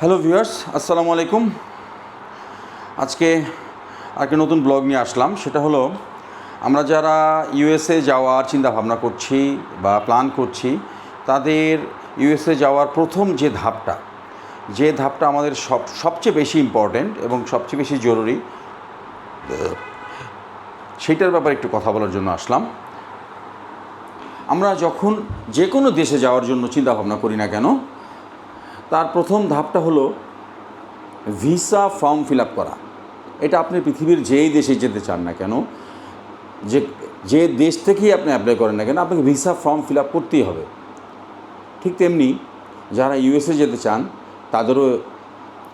Hello viewers আসসালামু আলাইকুম আজকে একটা নতুন ব্লগ নিয়ে আসলাম। সেটা হলো, আমরা যারা ইউএসএ যাওয়ার চিন্তা ভাবনা করছি বা প্ল্যান করছি, তাদের ইউএসএ যাওয়ার প্রথম যে ধাপটা যে ধাপটা আমাদের সব, সবচেয়ে বেশি ইম্পর্ট্যান্ট এবং সবচেয়ে বেশি জরুরি সেইটার ব্যাপারে একটু কথা বলার জন্য আসলাম। আমরা যখন যে কোনো দেশে যাওয়ার জন্য চিন্তা ভাবনা করি না কেন তার প্রথম ধাপটা হলো ভিসা ফর্ম ফিল আপ করা। এটা আপনি পৃথিবীর যেই দেশে যেতে চান না কেন, যে যে দেশ থেকেই আপনি অ্যাপ্লাই করেন না কেন, আপনাকে ভিসা ফর্ম ফিল আপ করতেই হবে। ঠিক তেমনি যারা ইউএসএ যেতে চান, তাদেরও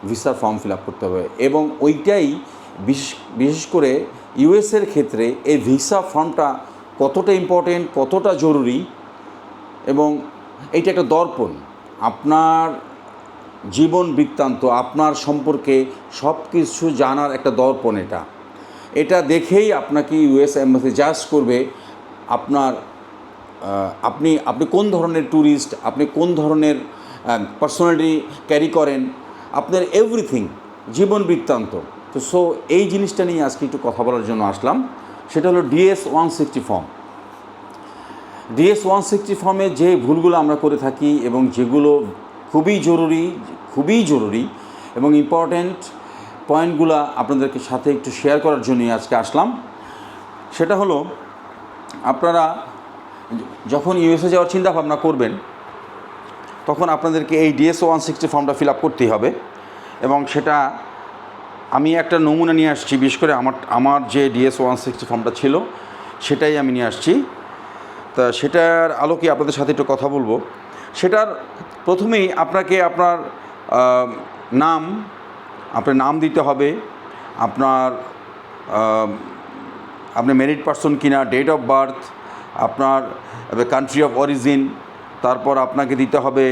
ভিসা ফর্ম ফিল আপ করতে হবে এবং ওইটাই বিশেষ বিশেষ করে ইউএসের ক্ষেত্রে এই ভিসা ফর্মটা কতটা ইম্পর্টেন্ট কতটা জরুরি এবং এইটা একটা দর্পণ। আপনার জীবন বৃত্তান্ত, আপনার সম্পর্কে সব কিছু জানার একটা দর্পণ এটা। এটা দেখেই আপনাকে ইউএস এম্বাসি জাজ করবে, আপনার আপনি আপনি কোন ধরনের ট্যুরিস্ট, আপনি কোন ধরনের পার্সোনালিটি ক্যারি করেন, আপনার এভরিথিং জীবন বৃত্তান্ত। তো, সো, এই জিনিসটা নিয়ে আজকে একটু কথা বলার জন্য আসলাম, সেটা হলো DS one sixty form. DS one sixty ফর্মে যে ভুলগুলো আমরা করে থাকি এবং যেগুলো খুবই জরুরি খুবই জরুরি এবং ইম্পর্ট্যান্ট পয়েন্টগুলো আপনাদেরকে সাথে একটু শেয়ার করার জন্যই আজকে আসলাম। সেটা হলো, আপনারা যখন ইউএসএ যাওয়ার চিন্তা ভাবনা করবেন, তখন আপনাদেরকে এই ডিএস ওয়ান সিক্সটি ফর্মটা ফিল আপ করতেই হবে এবং সেটা আমি একটা নমুনা নিয়ে আসছি, বিশেষ করে আমার আমার যে ডিএস ওয়ান সিক্সটি ফর্মটা ছিল, সেটাই আমি নিয়ে আসছি। তা সেটার আলোকে আপনাদের সাথে একটু কথা বলব। সেটার প্রথমেই আপনাকে আপনার নাম, আপনার নাম দিতে হবে, আপনার আপনি মেরিট পারসন কিনা ডেট অফ বার্থ আপনার কান্ট্রি অফ অরিজিন তারপর আপনাকে দিতে হবে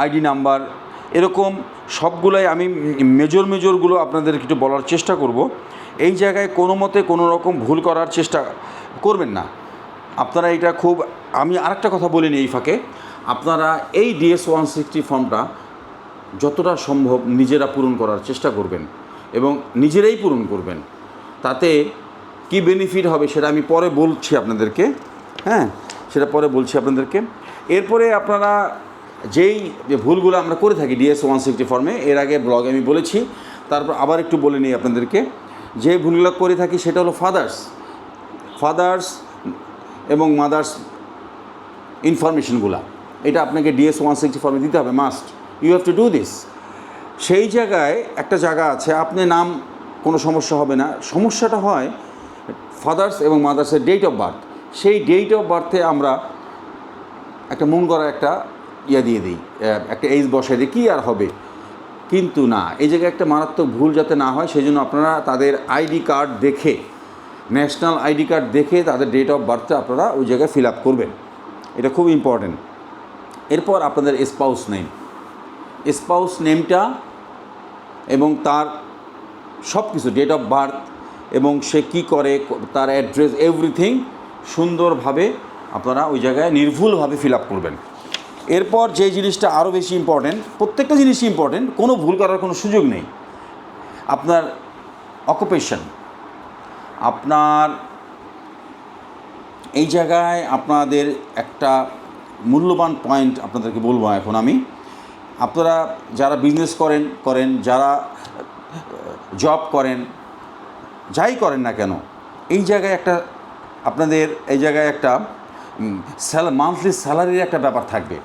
আইডি নাম্বার এরকম সবগুলাই আমি মেজর মেজরগুলো আপনাদের একটু বলার চেষ্টা করব। এই জায়গায় কোনো মতে কোনো রকম ভুল করার চেষ্টা করবেন না। আপনারা এটা খুব, আমি আরেকটা কথা বলিনি এই ফাঁকে। আপনারা এই ডিএস ওয়ান সিক্সটি ফর্মটা যতটা সম্ভব নিজেরা পূরণ করার চেষ্টা করবেন এবং নিজেরাই পূরণ করবেন। তাতে কি বেনিফিট হবে সেটা আমি পরে বলছি আপনাদেরকে হ্যাঁ? সেটা পরে বলছি আপনাদেরকে। এরপরে আপনারা যেই ভুলগুলো আমরা করে থাকি ডিএস ওয়ান সিক্সটি ফর্মে এর আগে ব্লগে আমি বলেছি, তারপর আবার একটু বলে নিই আপনাদেরকে। যে ভুলগুলো করে থাকি সেটা হলো ফাদার্স ফাদার্স এবং মাদার্স ইনফরমেশনগুলা। এটা আপনাকে ডিএস ওয়ান সিক্সটি ফর্মে দিতে হবে, must. You have to do this. সেই জায়গায় একটা জায়গা আছে, আপনি নাম কোনো সমস্যা হবে না। সমস্যাটা হয় ফাদার্স এবং মাদার্সের ডেট অফ বার্থ। সেই ডেট অফ বার্থে আমরা একটা মন করা একটা ইয়ে দিয়ে দিই একটা এইজ বসাই দিই, কী আর হবে? কিন্তু না, এই জায়গায় একটা মারাত্মক ভুল যাতে না হয় সেই জন্য আপনারা তাদের আইডি কার্ড দেখে ন্যাশনাল আইডি কার্ড দেখে তাদের ডেট অফ বার্থটা আপনারা ওই জায়গায় ফিল আপ করবেন। এটা খুব ইম্পর্ট্যান্ট এরপর আপনাদের স্পাউস নেম স্পাউস নেমটা এবং তার সব কিছু ডেট অফ বার্থ এবং সে কি করে, তার অ্যাড্রেস এভরিথিং সুন্দরভাবে আপনারা ওই জায়গায় নির্ভুলভাবে ফিল আপ করবেন। এরপর যে জিনিসটা আরও বেশি ইম্পর্ট্যান্ট প্রত্যেকটা জিনিসই ইম্পর্ট্যান্ট কোনো ভুল করার কোনো সুযোগ নেই। আপনার অকুপেশন আপনার এই জায়গায় আপনাদের একটা মূল্যবান পয়েন্ট আপনাদেরকে বলব এখন আমি। আপনারা যারা বিজনেস করেন করেন, যারা জব করেন, যাই করেন না কেন, এই জায়গায় একটা আপনাদের, এই জায়গায় একটা স্যালা মান্থলি স্যালারির একটা ব্যাপার থাকবে।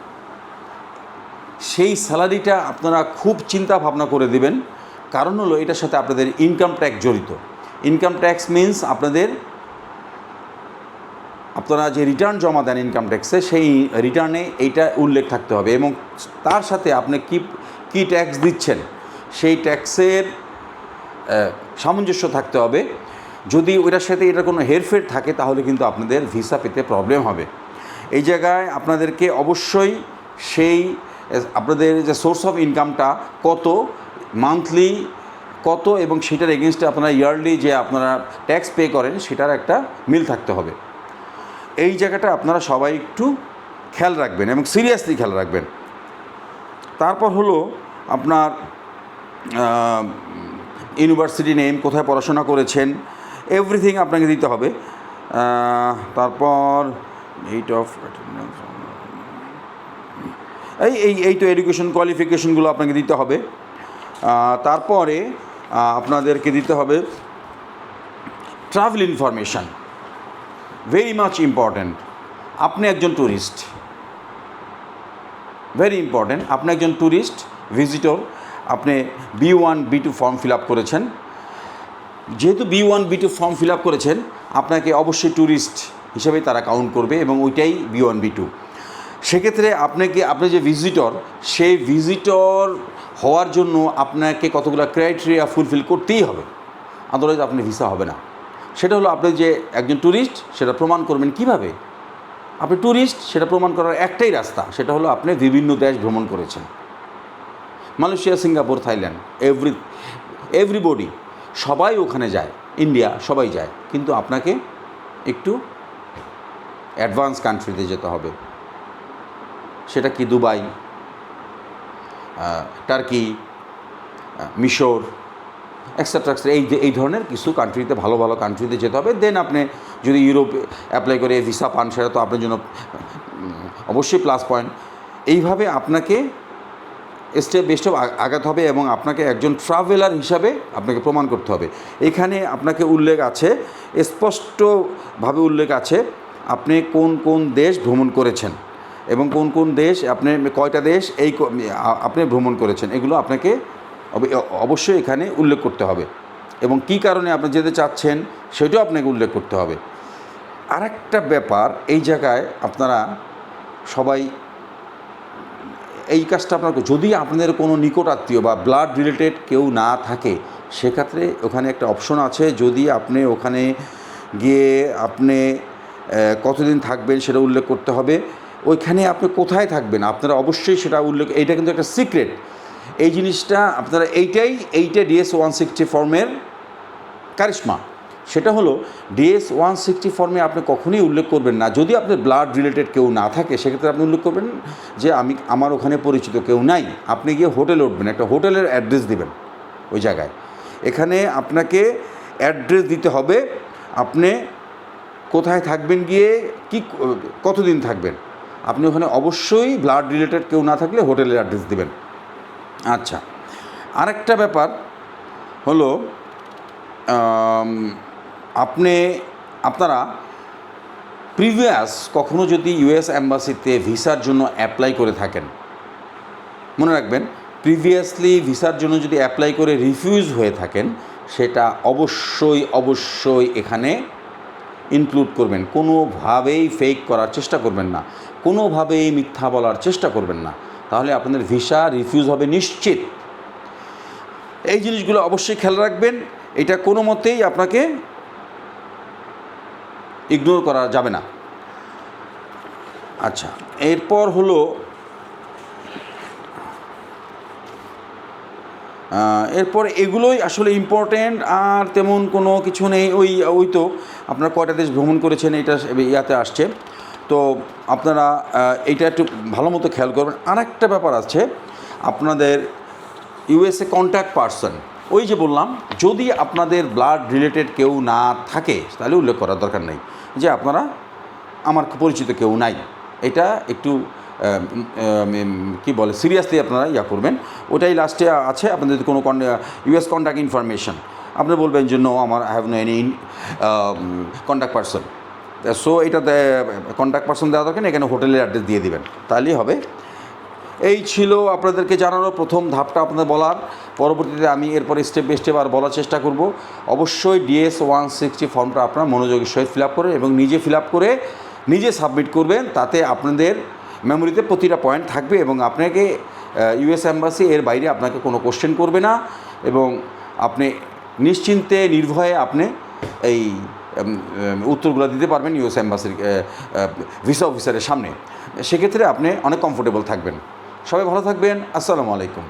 সেই স্যালারিটা আপনারা খুব চিন্তা ভাবনা করে দেবেন। কারণ হলো এটার সাথে আপনাদের ইনকাম ট্যাক্স জড়িত। ইনকাম ট্যাক্স মিন্স আপনাদের, আপনারা যে রিটার্ন জমা দেন ইনকাম ট্যাক্সে সেই রিটার্নে এইটা উল্লেখ থাকতে হবে এবং তার সাথে আপনি কি, কী ট্যাক্স দিচ্ছেন? সেই ট্যাক্সের সামঞ্জস্য থাকতে হবে। যদি ওইটার সাথে এটা কোনো হেরফের থাকে, তাহলে কিন্তু আপনাদের ভিসা পেতে প্রবলেম হবে। এই জায়গায় আপনাদেরকে অবশ্যই সেই, আপনাদের যে সোর্স অফ ইনকামটা কত মান্থলি কত এবং সেটার এগেনস্টে আপনারা ইয়ারলি যে আপনারা ট্যাক্স পে করেন, সেটার একটা মিল থাকতে হবে। এই জায়গাটা আপনারা সবাই একটু খেয়াল রাখবেন এবং সিরিয়াসলি খেয়াল রাখবেন। তারপর হলো আপনার ইউনিভার্সিটি নেম কোথায় পড়াশোনা করেছেন এভরিথিং আপনাকে দিতে হবে। তারপর এইট অফ এই এই এই তো এডুকেশন কোয়ালিফিকেশনগুলো আপনাকে দিতে হবে। তারপরে আপনাদেরকে দিতে হবে travel information very much important আপনি একজন ট্যুরিস্ট ভেরি ইম্পর্ট্যান্ট আপনি একজন ট্যুরিস্ট ভিজিটর আপনি B one B two form fill up করেছেন। যেহেতু B one B two form fill up করেছেন, আপনাকে অবশ্যই ট্যুরিস্ট হিসেবে তারা কাউন্ট করবে এবং ওইটাই বি ওয়ান বি টু সেক্ষেত্রে আপনাকে, আপনি যে ভিজিটর সেই ভিজিটর হওয়ার জন্য আপনাকে কতগুলো ক্রাইটেরিয়া ফুলফিল করতেই হবে। আদারওয়াইজ আপনি ভিসা হবে না। সেটা হলো আপনি যে একজন ট্যুরিস্ট সেটা প্রমাণ করবেন কীভাবে? আপনি ট্যুরিস্ট সেটা প্রমাণ করার একটাই রাস্তা, সেটা হলো আপনি বিভিন্ন দেশ ভ্রমণ করেছেন। Malaysia, Singapore, Thailand every everybody সবাই ওখানে যায় ইন্ডিয়া সবাই যায়। কিন্তু আপনাকে একটু অ্যাডভান্স কান্ট্রিতে যেতে হবে। সেটা কি, দুবাই? টার্কি মিশর এক্সেট্রা এই এই ধরনের কিছু কান্ট্রিতে ভালো ভালো কান্ট্রিতে যেতে হবে। দেন আপনি যদি ইউরোপ অ্যাপ্লাই করে ভিসা পান, সেটা তো আপনার জন্য অবশ্যই প্লাস পয়েন্ট এইভাবে আপনাকে স্টেপ বাই স্টেপ আগাতে হবে এবং আপনাকে একজন ট্রাভেলার হিসাবে আপনাকে প্রমাণ করতে হবে। এখানে আপনাকে উল্লেখ আছে, স্পষ্টভাবে উল্লেখ আছে, আপনি কোন কোন দেশ ভ্রমণ করেছেন। এবং কোন কোন দেশ আপনি কয়টা দেশ এই আপনি ভ্রমণ করেছেন, এগুলো আপনাকে অবশ্যই এখানে উল্লেখ করতে হবে। এবং কী কারণে আপনি যেতে চাচ্ছেন, সেটাও আপনাকে উল্লেখ করতে হবে। আর একটা ব্যাপার, এই জায়গায় আপনারা সবাই, এই কাজটা আপনার যদি আপনাদের কোনো নিকট আত্মীয় বা ব্লাড রিলেটেড কেউ না থাকে, সেক্ষেত্রে ওখানে একটা অপশন আছে। যদি আপনি ওখানে গিয়ে আপনি কতদিন থাকবেন সেটা উল্লেখ করতে হবে। ওইখানে আপনি কোথায় থাকবেন? আপনারা অবশ্যই সেটা উল্লেখ, এইটা কিন্তু একটা সিক্রেট। এই জিনিসটা আপনারা, এইটাই, এইটা ডিএস ওয়ান সিক্সটি ফর্মের কারিশমা। সেটা হলো ডিএস ওয়ান সিক্সটি ফর্মে আপনি কখনোই উল্লেখ করবেন না। যদি আপনার ব্লাড রিলেটেড কেউ না থাকে, সেক্ষেত্রে আপনি উল্লেখ করবেন যে, আমি, আমার ওখানে পরিচিত কেউ নাই। আপনি গিয়ে হোটেলে উঠবেন, একটা হোটেলের অ্যাড্রেস দিবেন ওই জায়গায়। এখানে আপনাকে অ্যাড্রেস দিতে হবে, আপনি কোথায় থাকবেন গিয়ে, কি, কতদিন থাকবেন? আপনি ওখানে অবশ্যই ব্লাড রিলেটেড কেউ না থাকলে হোটেলের অ্যাড্রেস দেবেন। আচ্ছা আরেকটা ব্যাপার হলো আপনি, আপনারা প্রিভিয়াস কখনো যদি ইউএস অ্যাম্বাসিতে ভিসার জন্য অ্যাপ্লাই করে থাকেন, মনে রাখবেন প্রিভিয়াসলি ভিসার জন্য যদি অ্যাপ্লাই করে রিফিউজ হয়ে থাকেন, সেটা অবশ্যই অবশ্যই এখানে ইনক্লুড করবেন। কোনোভাবেই ফেক করার চেষ্টা করবেন না। কোনোভাবেই মিথ্যা বলার চেষ্টা করবেন না। তাহলে আপনাদের ভিসা রিফিউজ হবে নিশ্চিত। এই জিনিসগুলো অবশ্যই খেয়াল রাখবেন। এটা কোনো মতেই আপনাকে ইগনোর করা যাবে না। আচ্ছা এরপর হলো এরপর এগুলোই আসলে ইম্পর্ট্যান্ট আর তেমন কোনো কিছু নেই। ওই ওই তো আপনারা কয়টা দেশ ভ্রমণ করেছেন এটা ইয়াতে আসছে। তো আপনারা এইটা একটু ভালো মতো খেয়াল করবেন। আর একটা ব্যাপার আছে, আপনাদের ইউএসএ কন্ট্যাক্ট পারসন ওই যে বললাম, যদি আপনাদের ব্লাড রিলেটেড কেউ না থাকে, তাহলে উল্লেখ করার দরকার নেই। যে আপনারা, আমার পরিচিত কেউ নাই। এটা একটু কি বলে সিরিয়াসলি আপনারা ইয়া করবেন। ওটাই লাস্টে আছে, আপনাদের কোনো ইউএস কন্ট্যাক্ট ইনফরমেশন আপনি বলবেন যে নো আমার I have no any contact person so এটাতে কন্ট্যাক্ট পারসন দেওয়া দরকার এখানে হোটেলের অ্যাড্রেস দিয়ে দিবেন। তাহলেই হবে। এই ছিল আপনাদেরকে জানানো প্রথম ধাপটা আপনাদের বলার। পরবর্তীতে আমি এরপর স্টেপ বাই স্টেপ আর বলার চেষ্টা করব। অবশ্যই ডিএস ওয়ান সিক্সটি ফর্মটা আপনার মনোযোগের সহিত ফিল আপ করে এবং নিজে ফিল আপ করে নিজে সাবমিট করবেন, তাতে আপনাদের মেমোরিতে প্রতিটা পয়েন্ট থাকবে এবং আপনাকে ইউএস অ্যাম্বাসি এর বাইরে আপনাকে কোনো কোশ্চেন করবে না এবং আপনি নিশ্চিন্তে, নির্ভয়ে আপনি এই উত্তরগুলো দিতে পারবেন ইউএস অ্যাম্বাসির ভিসা অফিসারের সামনে। সেক্ষেত্রে আপনি অনেক কমফোর্টেবল থাকবেন। সবাই ভালো থাকবেন। আসসালামু আলাইকুম।